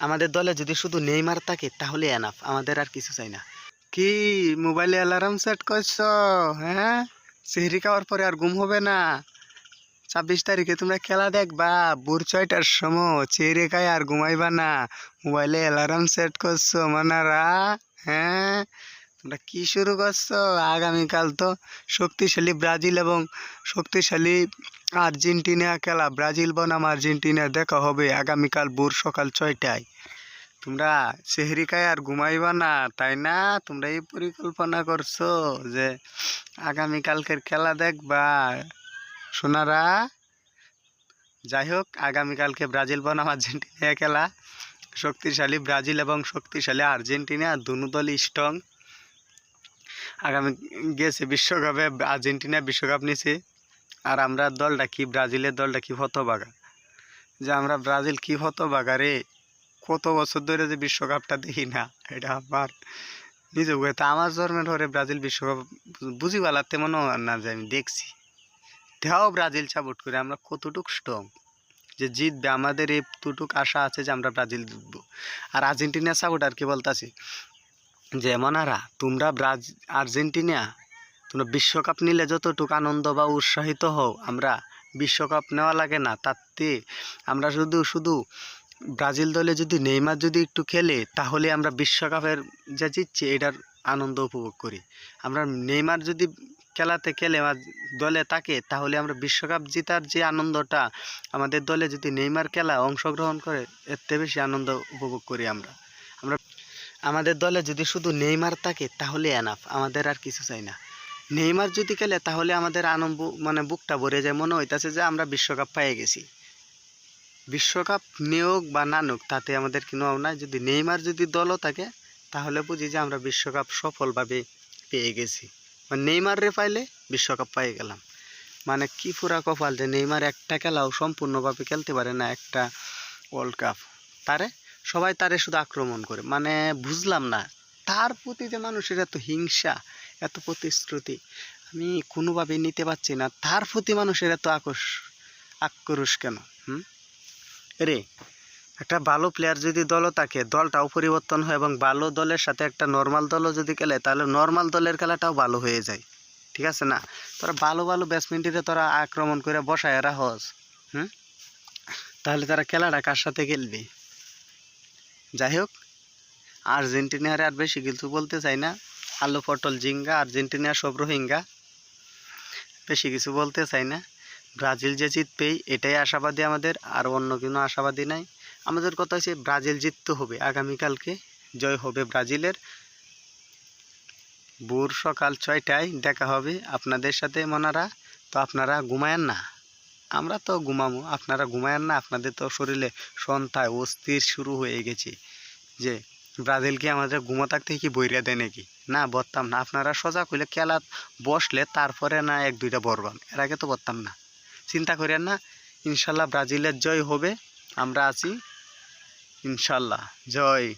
আমাদের দলে যদি শুধু নেইমার থাকে, তাহলে এনাফ আমাদের আর কিছু চাই না। কি, মোবাইলে অ্যালার্ম সেট করছ? হ্যাঁ? সেহরি খাওয়ার পরে আর গুম হবে না। ছাব্বিশ তারিখে তোমরা খেলা দেখবা। ভোর ছয়টার সময় চেরে খাই আর ঘুমাইবা না। মোবাইলে অ্যালার্ম সেট করছ, মানারা। হ্যাঁ? তোমরা কি শুরু করছ? আগামীকাল তো শক্তিশালী ব্রাজিল এবং শক্তিশালী আর্জেন্টিনা খেলা। ব্রাজিল বনাম আর্জেন্টিনা, দেখা হবে আগামীকাল ভোর সকাল ছয়টায়। তোমরা সেহরি খায় আর ঘুমাইবা না, তাই না? তোমরা এই পরিকল্পনা করছ যে আগামীকালকের খেলা দেখবা। সোনারা, যাই হোক, আগামীকালকে ব্রাজিল বনাম আর্জেন্টিনা খেলা। শক্তিশালী ব্রাজিল এবং শক্তিশালী আর্জেন্টিনা, দুনো স্ট্রং আগামী গেছে বিশ্বকাপে আর্জেন্টিনা বিশ্বকাপ নিছে। আর আমরা দলটা কি, ব্রাজিলের দলটা কি হতবাগা যে আমরা ব্রাজিল কি হতবাগা রে? কত বছর ধরে যে বিশ্বকাপটা দেখি না, এটা আমার নিজে তা আমার জন্মের ধরে ব্রাজিল বিশ্বকাপ বুঝি পালার তেমন না যে আমি দেখছি। দেখাও ব্রাজিল সাপোর্ট করে, আমরা কতটুক স্ট্রং যে জিতবে, আমাদের এতটুক আশা আছে যে আমরা ব্রাজিল জিতবো। আর আর্জেন্টিনা সাপোর্ট আর কি বলতাছি যে মনারা তোমরা ব্রাজ, আর্জেন্টিনা, তোমরা বিশ্বকাপ নিলে যতটুকু আনন্দ বা উৎসাহিত হও, আমরা বিশ্বকাপ নেওয়া লাগে না। তাতে আমরা শুধু শুধু ব্রাজিল দলে যদি নেইমার যদি একটু খেলে, তাহলে আমরা বিশ্বকাপের যে জিতছি, এটার আনন্দ উপভোগ করি। আমরা নেইমার যদি খেলাতে, খেলে দলে থাকে, তাহলে আমরা বিশ্বকাপ জেতার যে আনন্দটা আমাদের দলে যদি নেইমার খেলা অংশগ্রহণ করে, এর থেকে বেশি আনন্দ উপভোগ করি আমরা। আমাদের দলে যদি শুধু নেইমার থাকে, তাহলে এনাফ আমাদের আর কিছু চাই না। নেইমার যদি খেলে, তাহলে আমাদের আনন্দ মানে বুকটা ভরে যায়। মনে হইতাছে যে আমরা বিশ্বকাপ পেয়ে গেছি। বিশ্বকাপ নিয়োগ বা না নিয়োগ তাতে আমাদের কোনো নাই। যদি নেইমার যদি দলও থাকে, তাহলে বুঝি যে আমরা বিশ্বকাপ সফলভাবে পেয়ে গেছি। মানে নেইমার রে পাইলে বিশ্বকাপ পেয়ে গেলাম। মানে কি পুরা কপাল যে নেইমার একটা খেলাও সম্পূর্ণভাবে খেলতে পারে না একটা ওয়ার্ল্ড কাপ তারে সবাই তারে শুধু আক্রমণ করে। মানে বুঝলাম না, তার প্রতি যে মানুষের এত হিংসা, এত প্রতিশ্রুতি, আমি কোনোভাবে নিতে পারছি না। তার প্রতি মানুষের এত আকর্ষ, আক্রোশ কেন? হুম? রে, একটা ভালো প্লেয়ার যদি দলও থাকে, দলটাও পরিবর্তন হয় এবং ভালো দলের সাথে একটা নর্মাল দলও যদি খেলে, তাহলে নর্মাল দলের খেলাটাও ভালো হয়ে যায়। ঠিক আছে না? তোরা ভালো ভালো ব্যাটসম্যানটিতে তোরা আক্রমণ করে বসায় রাহস হুম? তাহলে তারা খেলাটা কার সাথে খেলবে? যাই হোক আর্জেন্টিনার আর বেশি কিছু বলতে চাই না। আলু, পটল জিঙ্গা আর্জেন্টিনা সব রোহিঙ্গা। বেশি কিছু বলতে চাই না। ব্রাজিল যে জিতবেই এটাই আশাবাদী আমাদের, আর অন্য কোনো আশাবাদী নাই। আমাদের কথা হচ্ছে ব্রাজিল জিততে হবে, আগামীকালকে জয় হবে ব্রাজিলের। ভোর সকাল ছয়টায় দেখা হবে আপনাদের সাথে, মনারা। তো আপনারা ঘুমায়েন না। আমরা তো ঘুমাবো, আপনারা ঘুমায়েন না, আপনাদের তো শরীরে সন্ধ্যায় অস্থির শুরু হয়ে গেছে। যে ব্রাজিল কি আমাদের ঘুমো থাকতে কি বইরা দেয় নাকি? না বলতাম না। আপনারা সজাগ হইলে খেলা বসলে তারপরে না এক, দুইটা বরবাম এর আগে তো বলতাম না। চিন্তা করেন না, ইনশাল্লাহ ব্রাজিলের জয় হবে। আমরা আছি। ইনশাল্লাহ। জয়।